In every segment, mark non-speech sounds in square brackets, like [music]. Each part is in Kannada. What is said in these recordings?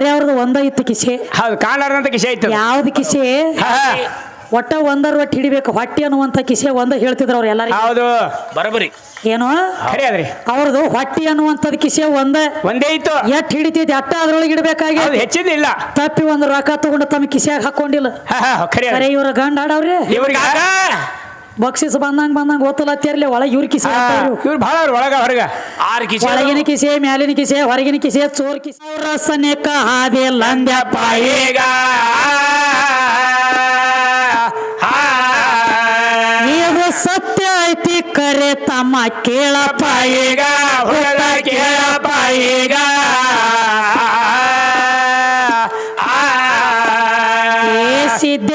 ಬರೀ ಅವ್ರದ್ದು ಒಂದ ಇತ್ತು ಕಿಸೆ. ಹೌದು ಅಂತ ಕಿಸೆ ಐತೆ ಯಾವ್ದು ಕಿಸೆ? ಹಾ, ಒಟ್ಟ ಒಂದರ ಒಟ್ಟು ಹಿಡಿಬೇಕು. ಹೊಟ್ಟೆ ಅನ್ನುವಂತ ಕಿಸೆ ಒಂದ ಹೇಳ್ತಿದ್ರು ಅವ್ರು ಎಲ್ಲರಿಗೂ. ಹೌದು. ಬರಬರಿ. ಏನು? ಖರೆ ಅದ್ರಿ ಅವ್ರದ್ದು ಹೊಟ್ಟಿ ಅನ್ನುವಂಥದ್ದು ಕಿಸೆ ಒಂದ. ಒಂದೇ ಇತ್ತು. ಎಟ್ ಹಿಡಿತೈತಿ ಅಟ್ಟ ಅದ್ರೊಳಗೆ ಇಡಬೇಕಾಗಿ ಹೌದು ಹೆಚ್ಚಿದಿಲ್ಲ. ತಪ್ಪಿ ಒಂದು ರೊಕ್ಕ ತಗೊಂಡು ತಮ್ಮ ಕಿಸೆಯಾಗ ಹಾಕೊಂಡಿಲ್ಲ. ಹಾ ಹಾ ಖರೆ ಬರೀ ಅದ್ರಿ ಇವ್ರ ಗಂಡ ಆಡವ್ರಿ. ಇವ್ರಿಗೆ ಬಕ್ಷಿಸ್ ಬಂದಂಗ ಬಂದಂಗ ಓದ್ತಲತ್ತಿರ್ಲಿ ಒಳಗೆ ಇವ್ರ ಕಿಸೆ. ಇವ್ರು ಭಾಳ ಒಳಗ ಹೊರಗ ಆರು ಕಿಸೆ ಒಳಗಿನ ಕಿಸೆ ಮ್ಯಾಲಿನ ಕಿಸೆ ಹೊರಗಿನ ಕಿಸೆ ಚೋರ್ ಕಿಸೆ. ಅವ್ರ ಸನೇಕ ಹಾದಿ ಲಂದ್ಯಪ್ಪ ಈಗ. ಇದು ಸತ್ಯ ಐತಿ ಕರೆ ತಮ್ಮ ಕೇಳ ಈಗ. ಹುಡುಗ ಕೇಳ ಈಗ.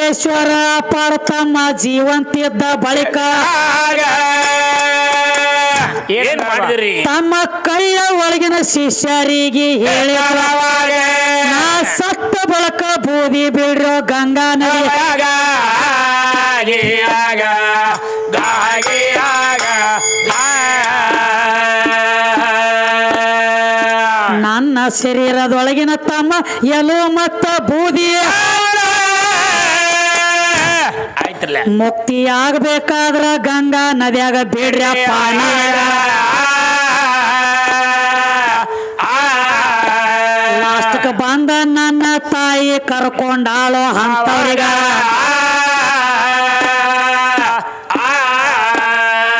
ಸಿದ್ದೇಶ್ವರ ಅಪಾರ ತಮ್ಮ ಜೀವಂತಿದ್ದ ಬಳಿಕ ಏನ್ ಮಾಡಿದಿರಿ? ತಮ್ಮ ಕೈಯ ಒಳಗಿನ ಶಿಷ್ಯರಿಗೆ ಹೇಳಿದ ನಾ ಸತ್ತ ಬಳಕ ಬೂದಿ ಬಿಡ್ರೋ ಗಂಗಾ ನದಿ. ನನ್ನ ಶರೀರದೊಳಗಿನ ತಮ್ಮ ಎಲು ಮತ್ತ ಬೂದಿ. ಮುಕ್ತಿ ಆಗ್ಬೇಕಾದ್ರ ಗಂಗಾ ನದಿಯಾಗ ಬೇಡ್ರಿ ಪಾಣ ಲಾಸ್ಟ್ಕ ಬಂದ ನನ್ನ ತಾಯಿ ಕರ್ಕೊಂಡಾಳು ಅಂತವ್ರಿಗ.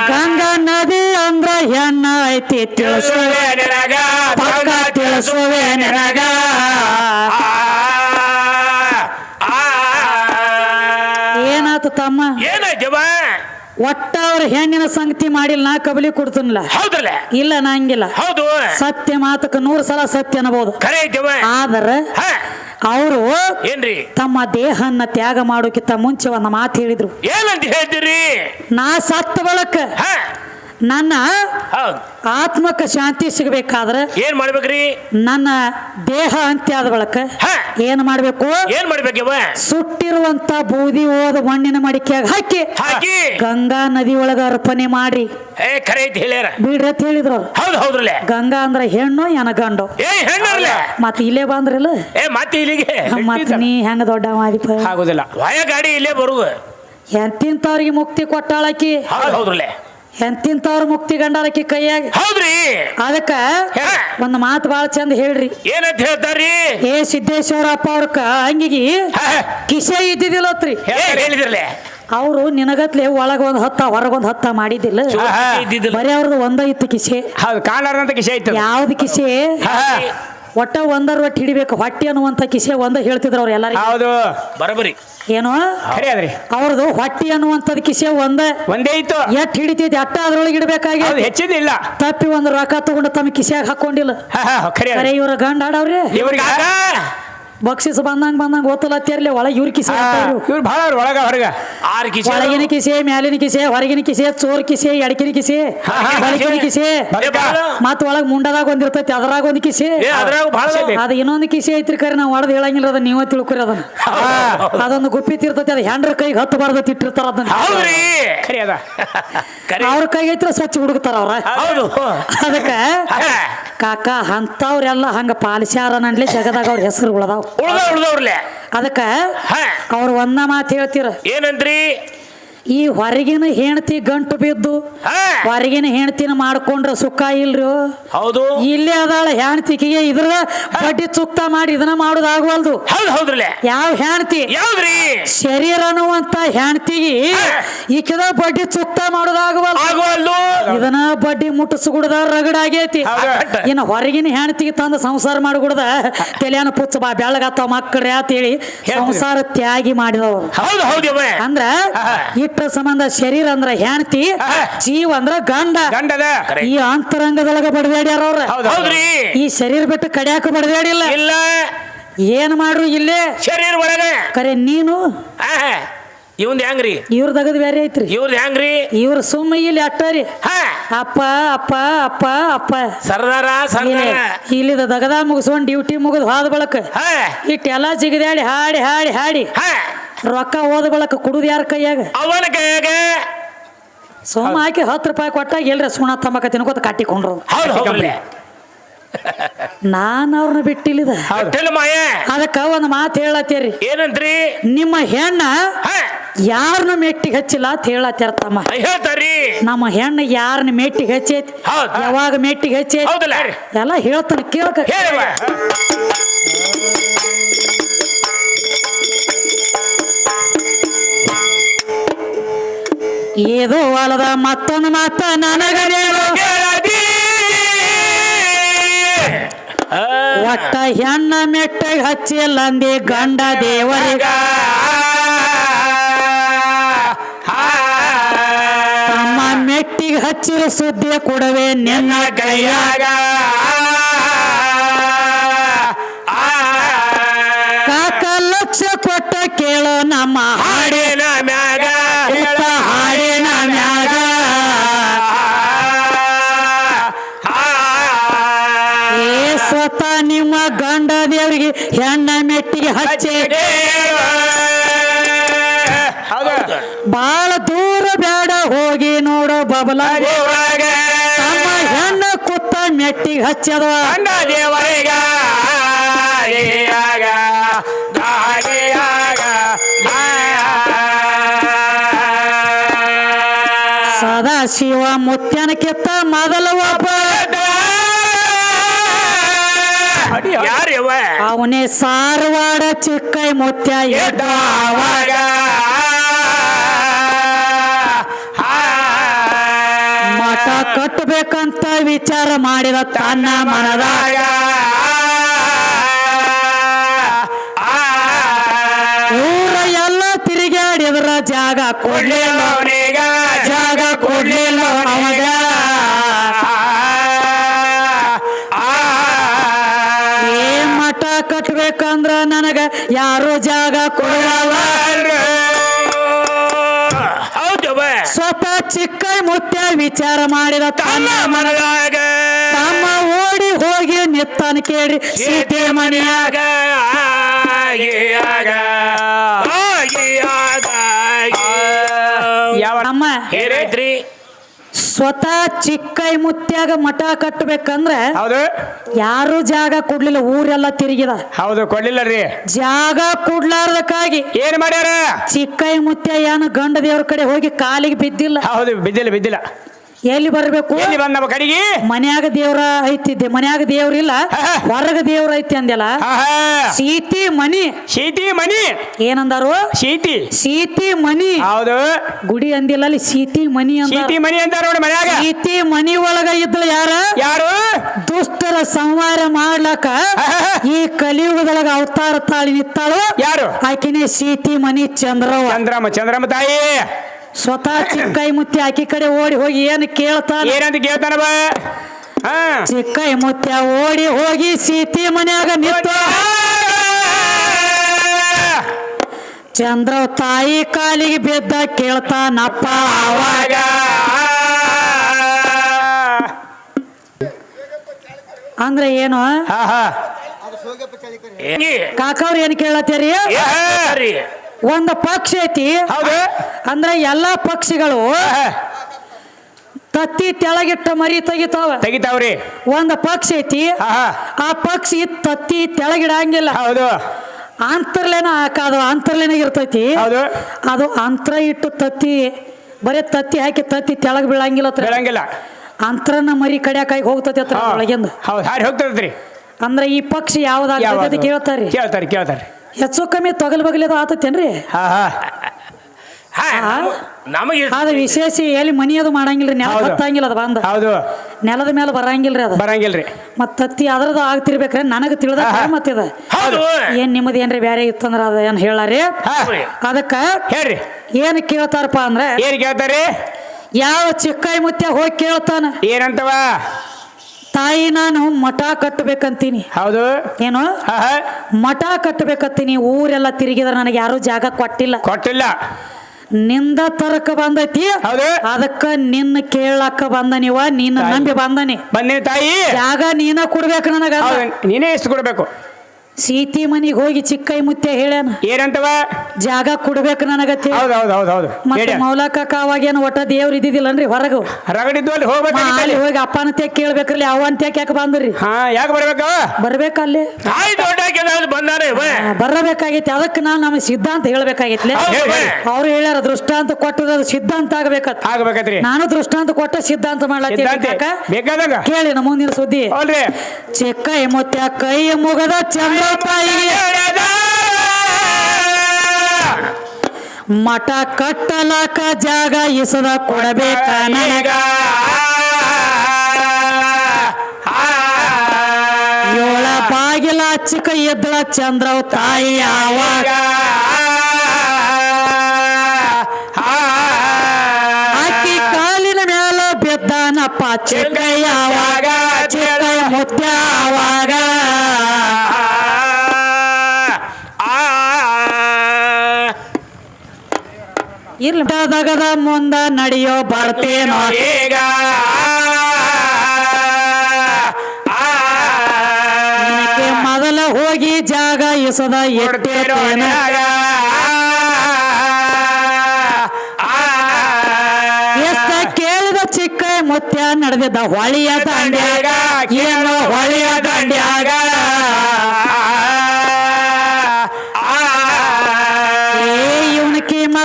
ಗಂಗಾ ನದಿ ಅಂದ್ರ ಹೆಣ್ಣ ಐತಿ ತಿಳಿಸು. ಪಕ್ಕ ತಿಳಿಸುವೆ ನಿನಗ. ತಮ್ಮ. ಏನಾಯ್ತವ ಒಟ್ಟ ಅವ್ರ ಹೆಣ್ಣಿನ ಸಂಗತಿ ಮಾಡಿಲ್ಲ ನಾ ಕಬಲಿ ಕೊಡ್ತೀನಿಲ್ಲ. ಹೌದಲ್ಲ ಇಲ್ಲ ನಾ ಹಂಗಿಲ್ಲ. ಹೌದು. ಸತ್ಯ ಮಾತಕ್ಕೆ ನೂರು ಸಲ ಸತ್ಯ ಖರೆ ಐತವ ಆದ್ರೆ ಹ. ಅವರು ಏನ್ರಿ? ತಮ್ಮ ದೇಹನ್ನ ತ್ಯಾಗ ಮಾಡೋಕ್ಕಿಂತ ಮುಂಚೆ ಒಂದು ಮಾತು ಹೇಳಿದ್ರು. ಏನಂತ ಹೇಳ್ತೀರಿ? ನಾ ಸತ್ತ ಬಳಕ ನನ್ನ ಹೌದು. ಆತ್ಮಕ್ಕೆ ಶಾಂತಿ ಸಿಗಬೇಕಾದ್ರೆ ಏನ್ ಮಾಡ್ಬೇಕ್ರಿ? ನನ್ನ ದೇಹ ಅಂತ್ಯ ಆದ ಬಳಕ ಹ. ಏನ್ ಮಾಡ್ಬೇಕು? ಏನ್ ಮಾಡ್ಬೇಕವ ಸುಟ್ಟಿರುವಂತ ಬೂದಿ ಓದ ಮಣ್ಣಿನ ಮಡಿಕೆಯಾಗ ಹಾಕಿ ಹಾಕಿ. ಗಂಗಾ ನದಿ ಒಳಗ ಅರ್ಪಣೆ ಮಾಡಿ. ಏ ಖರೆ ಐತಿ ಹೇಳ್ಯಾರ. ಬಿಡ್ರಿ ಅಂತ ಹೇಳಿದ್ರು. ಅವ್ರು. ಹೌದು ಹೌದ್ರಲ್ಲ. ಗಂಗಾ ಅಂದ್ರ ಹೆಣ್ಣು ಎನ ಗಂಡು. ಏ ಮತ್ ಇಲ್ಲೇ ಬಂದ್ರಲ್ಲ? ಏ ಮತ್ತೆ ಇಲ್ಲಿಗೆ. ಮತ್ ನೀ ಹೆಂಗ ದೊಡ್ಡ ಮಾದಿಪ ಆಗುದಿಲ್ಲ. ವಾಯ ಗಾಡಿ ಇಲ್ಲೇ ಬರುದು. ಎಂತಿಂತವ್ರಿಗೆ ಮುಕ್ತಿ ಕೊಟ್ಟಾಳಕಿ? ಹೌದು ಹೌದ್ರಲ್ಲ. ಎಂತಿಂತವ್ರ ಮುಕ್ತಿ ಗಂಡಾರಕ್ಕೆ ಕೈಯಾಗಿ ಹೌದ್ರಿ? ಅದಕ್ಕ. ಒಂದ್ ಮಾತು ಬಾಳ ಚಂದ ಹೇಳ್ರಿ. ಏನಂತ ಹೇಳ್ತಾರ್ರಿ? ಏ ಸಿದ್ದೇಶ್ವರಪ್ಪ ಅವ್ರ ಅಂಗಿಗಿ ಕಿಸೆ ಇದ್ದಿದ್ದಿಲ್ಲತ್ರಿ. ಏನ್ ಹೇಳಿದ್ರಲ್ಲ? ಅವರು ನಿನಗತ್ಲೆ ಒಳಗ ಒಂದ್ ಹತ್ತ ಹೊರಗೊಂದ್ ಹತ್ತ ಮಾಡಿದ್ದಿಲ್ಲ. ಬರೀ ಅವ್ರದ್ದು ಒಂದ ಇತ್ತು ಕಿಸೆ. ಹೌದು ಕಾಣಾರ್ದಂತ ಕಿಸೆ ಇತ್ತು ಯಾವ್ದು ಕಿಸೆ? ಒಟ್ಟ ಒಂದರ ಒಟ್ಟು ಹಿಡಿಬೇಕು. ಹೊಟ್ಟೆ ಅನ್ನುವಂತ ಕಿಸೆ ಒಂದ ಹೇಳ್ತಿದ್ರು ಅವ್ರು ಎಲ್ಲರಿಗೂ. ಹೌದು. ಬರಬರಿ ಏನು? ಖರೆ ಅದ್ರಿ ಅವ್ರದ್ದು ಹೊಟ್ಟಿ ಅನ್ನುವಂಥದ್ ಕಿಸೆ ಒಂದ. ಒಂದೇ ಇತ್ತು. ಎಟ್ ಹಿಡಿತೈತಿ ಅಟ್ಟ ಅದ್ರೊಳಗೆ ಇಡಬೇಕಾಗಿ? ಹೆಚ್ಚಿದಿಲ್ಲ ತಪ್ಪಿ ಒಂದು ರೊಕ್ಕ ತಗೊಂಡು ತಮ್ಮ ಕಿಸೆಯಾಗ ಹಾಕೊಂಡಿಲ್ಲ. ಖರೆ ಇವ್ರ ಗಂಡ ಆಡವ್ರಿ. ಇವ್ರಿಗೆ ಬಕ್ಷಿಸ್ ಬಂದಂಗ ಬಂದಂಗ ಓದ್ತಲತ್ತಿರ್ಲಿ ಒಳಗೆ ಇವ್ರ ಕಿಸೆ. ಇವ್ರು. ಭಾಳ ಒಳಗ ಹೊರಗ. ಆರು ಕಿಸೆ ಒಳಗಿನ ಕಿಸೆ ಮ್ಯಾಲಿನ ಕಿಸೆ ಹೊರಗಿನ ಕಿಸೆ ಚೋರ್ ಕಿಸೆ ಎಡಕಿನ ಕಿಸೆ ಬಲಕಿನ ಕಿಸೆ. ಮತ್ ಒಳಗ್ ಮುಂಡದಾಗ ಒಂದಿರ್ತೈತಿ ಅದ್ರಾಗ ಒಂದ್ ಕಿಸೆ. ಏ ಅದ್ರಾಗ ಬಹಳ ಬೇಕು. ಅದ ಇನ್ನೊಂದು ಕಿಸೆ ಐತ್ರಿ ಕರೆ ನಾವ್ ಒಳದ್ ಹೇಳಂಗಿಲ್ಲ ಅದ ನೀವ ತಿಳ್ಕೊರಿ ಅದನ್ನ. ಅದೊಂದು ಗುಪ್ಪಿ ತಿರ್ತೈತಿ ಅದ ಹೆಂಡ್ರ ಕೈಗೆ ಹತ್ತು ಬಾರ್ದ ತಿಟ್ಟಿರ್ತಾರ ಅದನ್ನ. ಹೌದ್ರಿ. ಖರೆ ಕರೆ ಅವ್ರ ಕೈಗೆ ಐತ್ರ ಸ್ವಚ್ಛ ಹುಡುಕ್ತಾರ ಅವ್ರ. ಹೌದು. ಅದಕ್ಕ ಕಾಕ ಅಂತವ್ರೆಲ್ಲ ಹಂಗ ಪಾಲಿಸ್ಯಾರ ನನ್ಲಿ ಜಗದಾಗ ಅವ್ರ ಹೆಸರು ಉಳದಾವ್. ಉಳ್ದ ಉಳ್ದವ್ರಲ್ಲ ಅದಕ್ಕ ಅವ್ರು ಅವ್ರ ಒಂದ ಮಾತು ಹೇಳ್ತೀರ. ಏನಂದ್ರಿ? ಈ ಹೊರಗಿನ ಹೆಂಡತಿ ಗಂಟು ಬಿದ್ದು ಹೊರಗಿನ ಹೆಂಡತಿನ ಮಾಡ್ಕೊಂಡ್ರ ಸುಖ ಇಲ್ರಿ? ಹೌದು. ಇಲ್ಲೇ ಅದಾಳ ಹೆಣ್ತಿಕಿಗೆ ಇದ್ರ ಬಡ್ಡಿ ಚುಕ್ತ ಮಾಡಿ ಇದನ್ನ ಮಾಡೋದಾಗವಲ್ದು. ಹೌದ್ರಲ್ಲ. ಯಾವ ಹೆಣ್ತಿ ಯಾವ್ದ್ರಿ? ಶರೀರ ಅನ್ನುವಂತ ಹೆಣ್ತಿಗೆ ಈಕಿದ ಬಡ್ಡಿ ಚುಕ್ತ ಮಾಡೋದಾಗವಲ್ದು. ಇದನ್ನ ಬಡ್ಡಿ ಮುಟ್ಟಿಸ್ಗುಡ್ದ ರಗಡ ಆಗೇತಿ. ಹೌದು. ಇನ್ನು ಹೊರಗಿನ ಹೆಣ್ತಿಗೆ ತಂದು ಸಂಸಾರ ಮಾಡಿಗುಡ್ದ ತಲೆಯನ್ನ ಪುಚ್ಚ ಬಾ ಬೆಳಗತ್ತ ಮಕ್ಕಳ್ರಿ ಅಂತೇಳಿ ಸಂಸಾರ ತ್ಯಾಗಿ ಮಾಡಿದವರು ಹೌದು ಹೌದವ ಇಟ್ಟ ಸಂಬಂಧ ಶರೀರ ಅಂದ್ರ ಹ್ಯಾಂತಿ ಜೀವ ಅಂದ್ರ ಗಂಡ. ಗಂಡದ. ಈ ಅಂತರಂಗದೊಳಗ ಬಡದಾಡ್ಯಾರ ಅವ್ರ? ಹೌದು. ಹೌದ್ರಿ. ಈ ಶರೀರ ಬಿಟ್ಟು ಕಡ್ಯಾಕ ಬಡದಾಡಿಲ್ಲ ಇಲ್ಲ? ಏನ್ ಮಾಡ್ರು ಇಲ್ಲೇ? ಶರೀರ ಒಳಗೆ. ಕರೆ ನೀನು? ಇವಂದ್ ಹೆಂಗ್ರಿ? ಇವ್ರ ತಗದ್ ಬೇರೆ ಐತ್ರಿ. ಇವ್ರ ಹೆಂಗ್ರಿ? ಇವ್ರ ಸುಮ್ಮ ಇಲ್ಲಿ ಅಟ್ಟರಿ ಹ. ಅಪ್ಪ ಅಪ್ಪ ಅಪ್ಪ ಅಪ್ಪ. ಸರ್ದಾರ ಇಲ್ಲಿ ಇಲ್ಲಿದ ದಗದ ಮುಗಿಸ್ಕೊಂಡ್ ಡ್ಯೂಟಿ ಮುಗಿದ್ ಹೋದ ಬಳಕ ಹ. ಇಟ್ಟೆಲ್ಲ ಜಿಗದಾಡಿ ಹಾಡಿ ಹಾಡಿ ಹಾಡಿ. ಹ. ರೊಕ್ಕ ಹೋದ ಬಳಕ ಕುಡುದು ಯಾರ ಕೈಯಾಗ? ಅವನ ಕೈಯಾಗ. ಸೋಮ ಹಾಕಿ ಹತ್ತು ರೂಪಾಯಿ ಕೊಟ್ಟಾಗ ಎಲ್ರ ಸುಣ ತಮ್ಮಕ ತಿನ್ಕೋತ ಕಟ್ಟಿಕೊಂಡ್ರು. ನಾನ್ ಅವ್ರನ್ನ ಬಿಟ್ಟಿಲ್ಲಿದ. ಬಿಟ್ಟಿಲ್ಲ ಮಾಯ. ಅದಕ್ಕ ಒಂದ್ ಮಾತು ಹೇಳತ್ತೀರಿ. ಏನಂತ್ರಿ ನಿಮ್ಮ ಹೆಣ್ಣ ಯಾರನ್ನ ಮೆಟ್ಟಿಗೆ ಹಚ್ಚಿಲ್ಲ ಅಂತ ಹೇಳತ್ತಾರ ತಮ್ಮ. ಹೇಳ್ತಾರಿ ನಮ್ಮ ಹೆಣ್ಣು ಯಾರನ್ನ ಮೆಟ್ಟಿಗೆ ಹಚ್ಚೈತಿ. ಯಾವಾಗ ಮೆಟ್ಟಿಗೆ ಹಚ್ಚೈತಿ? ಎಲ್ಲ ಹೇಳ್ತಾನ ಕೇಳಕ. ಹೇಳುವ ಅಲ್ಲದ ಹೊಲದ ಮತ್ತೊಂದು ಮಾತ ನನಗ ಒಟ್ಟ ಹೆಣ್ಣ ಮೆಟ್ಟಿಗೆ ಹಚ್ಚಿಲ್ಲ ಅಂದಿ ಗಂಡ ದೇವರಿಗ ತಮ್ಮ ಮೆಟ್ಟಿಗೆ ಹಚ್ಚಿದ ಸುದ್ದಿ ಕೊಡವೆ ನಿನ್ನ ಕೈಯಾಗ. ಕಾಕ ಲಕ್ಷ ಕೊಟ್ಟ ಕೇಳೋ ನಮ್ಮ ಹಾಡಿ. ನಿಮ್ಮ ಗಂಡ ದೇವರಿಗೆ ಹೆಣ್ಣ ಮೆಟ್ಟಿಗೆ ಹಚ್ಚಿ. ಬಹಳ ಬಾಳ ದೂರ ಬೇಡ ಹೋಗಿ ನೋಡು ಬಬಲ. ತಮ್ಮ ಹೆಣ್ಣ ಕುತ್ತ ಮೆಟ್ಟಿಗೆ ಹಚ್ಚದ ದೇವರಿಗ ಸದಾ ಶಿವ ಮುತ್ಯನ ಕಿತ್ತ ಮೊದಲ ಒಬ್ಬ. ಅವನೇ ಸಾರವಾಡ ಚಿಕ್ಕೈ ಮುತ್ಯ ಮಠ ಕಟ್ಟಬೇಕಂತ ವಿಚಾರ ಮಾಡಿದ ತನ್ನ ಮನದಾಗ. ಊರ ಎಲ್ಲ ತಿರುಗಾಡಿದ್ರ ಜಾಗ ಕೊಡ್ಲಿಲ್ಲ. ಯಾರು ಜಾಗ ಕೊಡಲ್ಲ. ಹೌದು. ಸ್ವತಃ ಚಿಕ್ಕೈ ಮುತ್ಯ ವಿಚಾರ ಮಾಡಿದ ತನ್ನ ಮನದಾಗ. ತಮ್ಮ ಓಡಿ ಹೋಗಿ ನಿತ್ತನ ಕೇಳಿ ಸೀತೆ ಮನೆಯಾಗ ಯಾವ ನಮ್ಮ ಏನೈತ್ರಿ ಸ್ವತಃ ಚಿಕ್ಕೈ ಮುತ್ಯಾಗ ಮಠ ಕಟ್ಟಬೇಕಂದ್ರೆ ಯಾರು ಜಾಗ ಕೊಡ್ಲಿಲ್ಲ ಊರೆಲ್ಲ ತಿರುಗಿದ. ಹೌದು ಕೊಡ್ಲಿಲ್ಲ ರೀ ಜಾಗ ಕೊಡ್ಲಾರ್ದಕ್ಕಾಗಿ ಏನ್ ಮಾಡ್ಯಾರ? ಚಿಕ್ಕೈ ಮುತ್ಯ ಏನು ಗಂಡ ದೇವ್ರ ಕಡೆ ಹೋಗಿ ಕಾಲಿಗೆ ಬಿದ್ದಿಲ್ಲ. ಹೌದು ಬಿದ್ದಿಲ್ಲ ಬಿದ್ದಿಲ್ಲ. ಎಲ್ಲಿ ಬರ್ಬೇಕು? ಎಲ್ಲಿ ಕಡೆಗೆ? ಮನ್ಯಾಗ ದೇವ್ರ ಐತಿದ್ದೆ. ಮನ್ಯಾಗ ದೇವ್ರಿಲ್ಲ ಹೊರಗ ದೇವ್ರ ಐತಿ ಅಂದೆಲ್ಲ ಸೀತಿ ಮನಿ. ಸೀತಿ ಮನಿ. ಏನಂದಾರು? ಸೀತಿ. ಸೀತಿ ಮನಿ. ಹೌದು. ಗುಡಿ ಅಂದಿಲ್ಲ ಅಲ್ಲಿ ಸೀತಿ ಮನಿ ಅಂತ ಶೀತಿ ಮನಿ ಅಂತಾರ ನೋಡಿ ಮನ್ಯಾಗ. ಸೀತಿ ಮನಿ ಒಳಗ ಇದ್ಲ ಯಾರ? ಯಾರು? ದುಷ್ಟರ ಸಂಹಾರ ಮಾಡ್ಲಕ ಈ ಕಲಿಯುಗದೊಳಗ ಅವತಾರ ತಾಳಿ ನಿತ್ತಾಳು ಯಾರು? ಆಕಿನೇ ಸೀತಿ ಮನಿ ಚಂದ್ರ ಚಂದ್ರಮ್ಮ ಚಂದ್ರಮ್ಮ ತಾಯಿ. ಸ್ವತಃ ಚಿಕ್ಕೈ ಮುತ್ತಿ ಆಕಿ ಕಡೆ ಓಡಿ ಹೋಗಿ ಏನು ಕೇಳ್ತಾನ? ಏನಂತ ಕೇಳ್ತಾನ ಬಾ. ಹಾ. ಚಿಕ್ಕೈ ಮುತ್ಯ ಓಡಿ ಹೋಗಿ ಸೀತಿ ಮನ್ಯಾಗ ನಿಂತು. ಚಂದ್ರ ತಾಯಿ ಕಾಲಿಗೆ ಬಿದ್ದ ಕೇಳ್ತಾನಪ್ಪ. ಅವಾಗ ಅಂದ್ರೆ ಏನು? ಹಾ ಹಾ. ಹೆಂಗಿ? ಕಾಕವ್ರ ಏನ್ ಕೇಳತ್ತೀರಿ? ಒಂದು ಪಕ್ಷಿ ಐತಿ. ಹೌದು. ಅಂದ್ರೆ ಎಲ್ಲಾ ಪಕ್ಷಿಗಳು ತತ್ತಿ ತೆಳಗಿಟ್ಟ ಮರಿ ತೆಗಿತಾವ. ತೆಗಿತಾವ್ರಿ. ಒಂದ್ ಪಕ್ಷಿ ಐತಿ. ಆ ಪಕ್ಷಿ ತತ್ತಿ ತೆಳಗಿಡಂಗಿಲ್ಲ. ಹೌದು. ಅಂತರ್ಲೇನ ಹಾಕದು ಅಂತರ್ಲೇನ ಇರ್ತೈತಿ. ಹೌದು. ಅದು ಅಂತರ ಇಟ್ಟು ತತ್ತಿ ಬರೀ ತತ್ತಿ ಹಾಕಿ ತತ್ತಿ ತೆಳಗ್ ಬೀಳಂಗಿಲ್ಲ ಬೆಳಂಗಿಲ್ಲ. ಅಂತರನ ಮರಿ ಕಡಿಯಾಕಾಗಿ ಹೋಗ್ತತಿ ಒಳಗಿಂದ. ಹೌದು ಹಾರಿ ಹೋಗ್ತದ್ರಿ ಅಂದ್ರೆ ಈ ಪಕ್ಷಿ ಯಾವ್ದಾಗ ಕೇಳ್ತಾರ್ರಿ. ಕೇಳ್ತಾರೆ ಕೇಳ್ತಾರಿ. ಹೆಚ್ಚು ಕಮ್ಮಿ ತೊಗಲ್ ಬಗಲಿದ ಆತತೇನ್ರಿ? ಹಾ ಹಾ. ಹಾ, ನಮ- ನಮಗೆ ಅದು ವಿಶೇಷ ಎಲ್ಲಿ ಮನಿ ಅದು ಮಾಡಂಗಿಲ್ರಿ ನೆಲ ಹೌದು. ಹತ್ತಂಗಿಲ್ಲ ಅದು ಬಂದ. ಹೌದು. ನೆಲದ ಮೇಲೆ ಬರಂಗಿಲ್ರಿ ಅದು. ಬರಂಗಿಲ್ರಿ. ಮತ್ ತತ್ತಿ ಅದ್ರದ್ದು ಆಗ್ತಿರ್ಬೇಕ್ರಿ ನನಗೆ ತಿಳಿದ. ಮತ್ತಿದ ಹೌದು. ಏನ್ ನಿಮ್ಮದು ಏನ್ರಿ ಬ್ಯಾರೆ ಇತ್ತಂದ್ರ ಅದ ಏನ್ ಹೇಳಾರಿ? ಹಾ. ಅದಕ್ಕ ಹೇಳ್ರಿ. ಏನ್ ಕೇಳ್ತಾರಪ್ಪ ಅಂದ್ರೆ ಏನ್ ಕೇಳ್ತಾರಿ ಯಾವ ಚಿಕ್ಕಾಯಿ ಮುತ್ಯ ಹೋಗಿ ಕೇಳ್ತಾನ? ಏನಂತವ? ತಾಯಿ ನಾನು ಮಠ ಕಟ್ಟಬೇಕಂತೀನಿ. ಹೌದು. ಏನು? ಮಠ ಕಟ್ಟಬೇಕಂತೀನಿ. ಊರೆಲ್ಲ ತಿರುಗಿದ್ರೆ ನನಗೆ ಯಾರು ಜಾಗ ಕೊಟ್ಟಿಲ್ಲ. ಕೊಟ್ಟಿಲ್ಲ. ನಿಂದ ತರಕ ಬಂದೈತಿ. ಅದಕ್ಕ ನಿನ್ನ ಕೇಳಾಕ ಬಂದ ನೀವ ನಿನ್ನ. ನಂಬಿ ಬಂದನಿ. ಬನ್ನಿ ತಾಯಿ. ಜಾಗ ನೀನ ಕೊಡ್ಬೇಕು ನನಗ ನೀನೇ ಎಷ್ಟು ಕೊಡ್ಬೇಕು? ಸೀತಿ ಮನಿಗೆ ಹೋಗಿ ಚಿಕ್ಕೈ ಮುತ್ತೆ ಹೇಳ್ಯಾನ. ಏನಂತವ? ಜಾಗ ಕೊಡ್ಬೇಕು ನನಗತ್ತೆ ಹೌದು ಹೌದು ಹೌದು ಹೌದು. ಮತ್ತೆ ಮೌಲಕ ಕಾವಾಗೇನು ಒಟ್ಟ ದೇವ್ರು ಇದ್ದಿದ್ದಿಲ್ಲನ್ರಿ ಹೊರಗು? ರಗಡಿದ್ದು ಅಲ್ಲಿ ಅಲ್ಲಿ ಹೋಗಿ ಅಪ್ಪನ ತ್ಯಾಗ ಕೇಳ್ಬೇಕ್ರಲ್ಲಿ ಅವ ಅಂತ ಯಾಕೆ ಬಂದ್ರಿ? ಹಾ ಯಾಕೆ ಬರ್ಬೇಕು ಬರ್ಬೇಕಲ್ಲಿ ತಾಯಿ ದೊಡ್ಡ ಬಂದಾನೆ ಇವ. ಆ, ಅದಕ್ಕೆ ನಾನು ನಮಗೆ ಸಿದ್ಧಾಂತ ಹೌದು ಇವ. ಅವ್ರು ಹೇಳ್ಯಾರ ದೃಷ್ಟಾಂತ ಕೊಟ್ಟದ ಅದು ಸಿದ್ಧಾಂತ ಆಗ್ಬೇಕತ್. ಆಗ್ಬೇಕತ್ರಿ. ನಾನು ದೃಷ್ಟಾಂತ ಕೊಟ್ಟ ಸಿದ್ಧಾಂತ ಮಾಡ್ಲಾತಿ ಸಿದ್ಧಾಂತಿ ಕಾಕ? ಬೇಕಾದಂಗ? ಕೇಳಿ ನಮ್ಮ ಮುಂದಿನ ಸುದ್ದಿ. ಚಿಕ್ಕ ಚಿಕ್ಕೈ ಮುತ್ಯ ಕೈ ಮುಗದ ಚಂದ್ರ ತಾಯಿಗೆ ಮಠ ಕಟ್ಟಲಕ ಜಾಗ ಇಸದ ಕೊಡಬೇಕ ನನಗ? ಏಳ ಬಾಗಿಲ ಚಿಕ್ಕ ಎದ್ದಳ ಚಂದ್ರ ತಾಯಿ ಯಾವಾಗ ಅಕ್ಕಿ ಕಾಲಿನ ಮ್ಯಾಲ ಬಿದ್ದಾನಪ್ಪ ಚಿಕ್ಕ ಯಾವಾಗ ಚಿಕ್ಕ ಮುದ್ದ ಆವಾಗ. ಇರ್ಲಿ ದಗದ ಮುಂದ ನಡೆಯೋ ಬರ್ತೇನೋ ಈಗ ಮೊದಲ ಹೋಗಿ ಜಾಗ ಇಸದ ಎಟ್ಟಿರ್ತೇನ ಎಷ್ಟ ಕೇಳಿದ ಚಿಕ್ಕ ಮುತ್ಯ ನಡೆದಿದ್ದ ಹೊಳಿಯ ದಾಂಡ್ಯಾಗ ಏನು ಹೊಳಿಯ ದಂಡ್ಯಾಗ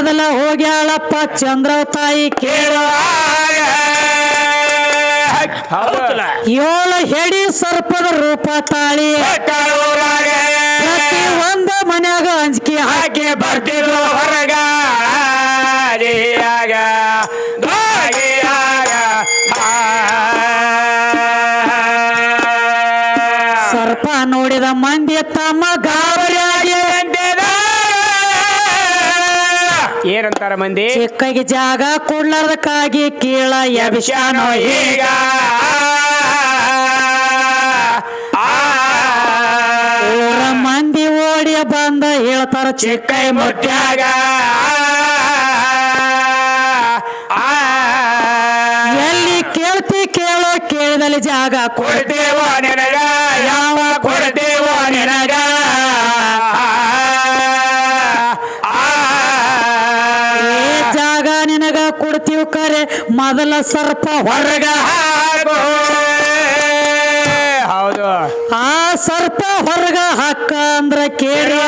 ಮೊದಲ ಹೋಗ್ಯಾಳಪ್ಪ ಚಂದ್ರ ತಾಯಿ ಕೇಳ? ಏಳು ಹೆಡಿ ಸರ್ಪದ ರೂಪ ತಾಳಿ. ಪ್ರತಿ ಒಂದು ಮನ್ಯಾಗ ಅಂಜಿಕೆ ಹಾಕಿ. ಬರ್ತಿದ್ರು ಹೊರಗ. ಸರ್ಪ ನೋಡಿದ ಮಂದಿ ತಮ್ಮ ಗಾಬರಿಯಾಗಿ ಏನಂತಾರ ಮಂದಿ ಚಿಕ್ಕಗೆ ಜಾಗ ಕೊಡ್ಲಾರ್ದಕ್ಕಾಗಿ ಕೀಳ ಎಬಿಶಾನೋ ಈಗ ಊರ ಮಂದಿ ಓಡಿ ಬಂದ ಹೇಳ್ತಾರ ಚಿಕ್ಕೈ ಮುಟ್ಟ್ಯಾಗ ಎಲ್ಲಿ ಕೇಳ್ತಿ ಕೇಳೋ ಕೇಳಿದಲ್ಲಿ ಜಾಗ ಕೊಡ್ತೇವ ನಿನಗ ಕೊಡ್ತೀವಿ ಕರೆ ಮೊದಲ ಸರ್ಪ ಹೊರಗ. ಹೌದು. ಆ ಸರ್ಪ ಹೊರಗ ಹಾಕ ಅಂದ್ರ ಕೇಳಿ.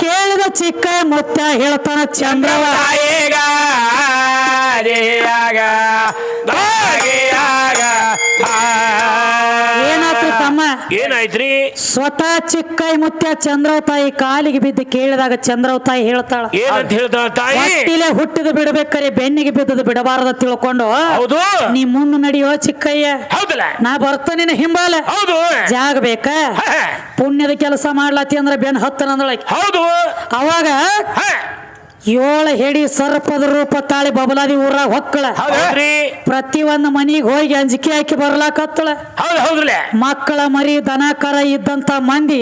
ಕೇಳಿದ ಚಿಕ್ಕ ಮುತ್ತ ಹೇಳ್ತಾನ ಚಂದ್ರವ. ಏನಾಯ್ತ್ರಿ? ಸ್ವತಃ ಚಿಕ್ಕೈ ಮುತ್ಯ ಚಂದ್ರವ ತಾಯಿ ಕಾಲಿಗೆ ಬಿದ್ದು ಕೇಳಿದಾಗ ಚಂದ್ರವ ತಾಯಿ ಹೇಳ್ತಾಳ ಏನಂತ ಹೇಳ್ತಾಳ ತಾಯಿ? ಹೊಟ್ಟಿಲೆ ಹುಟ್ಟಿದ ಬಿಡಬೇಕಾರೆ ಬೆನ್ನಿಗೆ ಬಿದ್ದದ ಬಿಡಬಾರದ ತಿಳ್ಕೊಂಡು ಹೌದು. ನೀ ಮುಂದೆ ನಡೆಯೋ ಚಿಕ್ಕಯ್ಯ ಹೌದಲ್ಲ. ನಾ ಬರ್ತಾನಿನ ಹಿಂಬಾಲ ಹೌದು. ಜಾಗ ಬೇಕ? ಪುಣ್ಯದ ಕೆಲಸ ಮಾಡ್ಲತ್ತಿ ಅಂದ್ರೆ ಬೆನ್ ಹತ್ತನಂದಳ ಹೌದು. ಅವಾಗ ಏಳು ಹೇಳಿ ಸರ್ಪದ ರೂಪ ತಾಳಿ ಬಬಲಾದಿ ಊರಾಗ ಹೊಕ್ಕಳ. ಹೌದ್ರಿ. ಪ್ರತಿ ಒಂದು ಮನಿಗೆ ಹೋಗಿ ಅಂಜಿಕೆ ಹಾಕಿ ಬರ್ಲಾಕತ್ತಳ. ಹೌದು ಹೌದ್ರಲ್ಲ. ಮಕ್ಕಳ ಮರಿ ದನ ಕರ ಇದ್ದಂತ ಮಂದಿ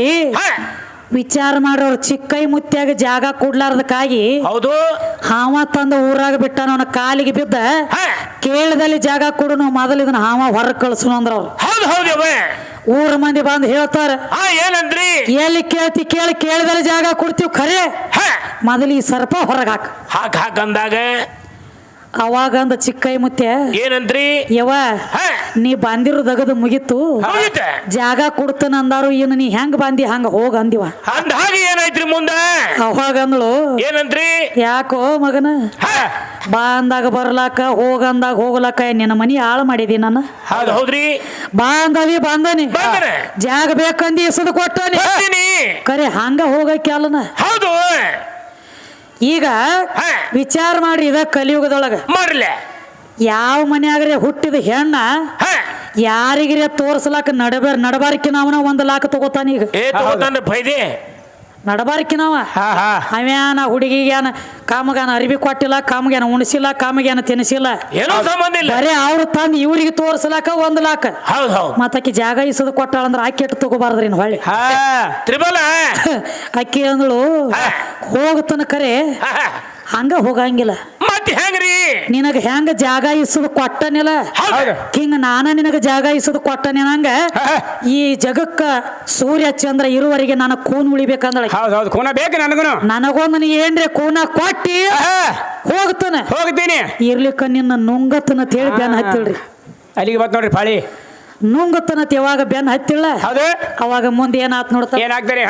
ವಿಚಾರ ಮಾಡೋರು ಚಿಕ್ಕೈ ಮುತ್ಯಾಗ ಜಾಗ ಕೊಡ್ಲಾರ್ದಕ್ಕಾಗಿ ಹೌದು. ಹಾವ ತಂದ ಊರಾಗ ಬಿಟ್ಟ ಅವನ ಕಾಲಿಗೆ ಬಿದ್ದ ಕೇಳದಲ್ಲಿ ಜಾಗ ಕೊಡು ನಾವು ಮೊದಲು ಇದನ್ನ ಹಾವ ಹೊರ ಕಳ್ಸನು ಅಂದ್ರ ಅವ್ರು. ಹೌದು ಹೌದವ ಊರ ಮಂದಿ ಬಂದು ಹೇಳ್ತಾರ ಏನಂದ್ರಿ? ಎಲ್ಲಿ ಕೇಳ್ತಿ ಕೇಳಿ ಕೇಳಿದಲ್ಲಿ ಜಾಗ ಕೊಡ್ತೀವಿ ಖರೆ. ಮೊದಲು ಈ ಸರ್ಪ ಹೊರಗೆ ಹಾಕ. ಹಾಕ್ ಹಾಕ್ ಅಂದಾಗ ಅವಾಗ ಅಂದ ಚಿಕ್ಕೈ ಮುತ್ಯ ಏನಂದ್ರಿ? ಯವ ನೀ ಬಾಂದಿರು ದಗದ ಮುಗಿತು. ಜಾಗ ಕೊಡ್ತಾನ ಅಂದಾರು ಏನು ನೀ ಹೆಂಗ್ ಬಂದಿ ಹಂಗ ಹೋಗ ಅಂದಿವ. ಅಂದ ಹಾಗೆ ಏನಾಯ್ತ್ರಿ ಮುಂದ? ಅವಾಗ ಅಂದಳು ಏನಂದ್ರಿ? ಯಾಕೋ ಮಗನ? ಬಾ ಅಂದಾಗ ಬರ್ಲಾಕ ಹೋಗ ಅಂದಾಗ ಹೋಗ್ಲಾಕ ನಿನ್ನ ಮನಿ ಹಾಳು ಮಾಡಿದಿ ನಾನು. ಹೌದು ಹೌದ್ರಿ. ಬಾ ಅಂದವಿ ಬಂದನಿ. ಜಾಗ ಬೇಕಂದಿ ಎಸದು ಕೊಟ್ಟನಿ. ಕರೆ ಹಂಗ ಹೋಗಕ್ಕೆ ಅಲ್ಲನ? ಹೌದು. ಈಗ ಹ, ವಿಚಾರ ಮಾಡ್ರಿ ಇದ ಕಲಿಯುಗದೊಳಗ. ಮಾಡ್ಲೆ ಯಾವ ಮನ್ಯಾಗ್ರೆ ಹುಟ್ಟಿದ ಹೆಣ್ಣ ಹ, ಯಾರಿಗಿರೆ ತೋರ್ಸಲಾಕ ನಡಬಾರ ನಡಬಾರ್ಕಿನ ಒಂದ್ ಒಂದು ಲಾಕ್ ತಗೋತಾನ ಈಗ. ಏ ತಗೋತಾನ ಫೈದೆ ನಡಬಾರ್ಕಿನವ. ಹಾ ಹಾ. ಅವ್ಯಾನ ಹುಡುಗಿಗ್ಯಾನ ಕಾಮಗಾನ ಅರಿವಿ ಕೊಟ್ಟಿಲ್ಲ ಕಾಮಗಾನ ಉಣಿಸಿಲ್ಲ ಕಾಮಗಾನ ತಿನ್ನಿಸಿಲ್ಲ. ಏನೋ ಸಂಬಂಧ ಇಲ್ಲ. ಬರೇ ಅವ್ರು ತಂದು ಇವರಿಗೆ ತೋರಿಸಲಾಕ ಒಂದ್ ಲಾಕ್. ಹೌದು ಹೌದು. ಮತ್ತಾಕಿ ಜಾಗ ಇಸದ ಕೊಟ್ಟಾಳಂದ್ರ ಆಕಿ ಇಟ್ಟು ತಗೋಬಾರ್ದ್ರಿ ಇನ್ನು ಹೊಳ್ಳಿ. ಹಾ ತ್ರಿಬಲ. [laughs] ಅಕ್ಕಿ ಅಂದಳು ಹೋಗತನ ಕರೆ ಹ, ಹ. ಹಂಗ ಹೋಗಂಗಿಲ್ಲ. ಮತ್ತ ಹೆಂಗ್ರಿ? ನಿನಗ ಹೆಂಗ ಜಾಗ ಇಸದು ಕೊಟ್ಟನಿಲ್ಲ. ಹೌದು. ಹಿಂಗ ನಾನ ನಿನಗ ಜಾಗ ಇಸದು ಕೊಟ್ಟನೆ ನಂಗ ಈ ಜಗಕ್ಕ ಸೂರ್ಯ ಚಂದ್ರ ಇರುವರಿಗೆ ನಾನು ಕೂನ್ ಉಳಿಬೇಕಂದಳ ಹೌದು ಹೌದು. ಕೂನ ಬೇಕು ನನಗೂನು. ನನಗೊಂದು ನೀ ಏನ್ರಿ? ಕೂನ ಕೊಟ್ಟಿ ಆಹಾ, ಹೋಗ್ತಾನ. ಹೋಗ್ತೀನಿ. ಇರ್ಲಿಕ್ಕ ನಿನ್ನ ನುಂಗತನ ಹೇಳಿ ಬೆನ್ ಹತ್ತಿಳ್ರಿ. ಅಲ್ಲಿಗೆ ಬತ್ ನೋಡ್ರಿ ಪಾಳಿ. ನುಂಗತನ ಯಾವಾಗ ಬೆನ್ ಹತ್ತಿಲ್ಲ ಹೌದು. ಅವಾಗ ಮುಂದೆ ಏನಾತ್ ನೋಡ್ತಾ ಏನಾಗ್ತಾರೆ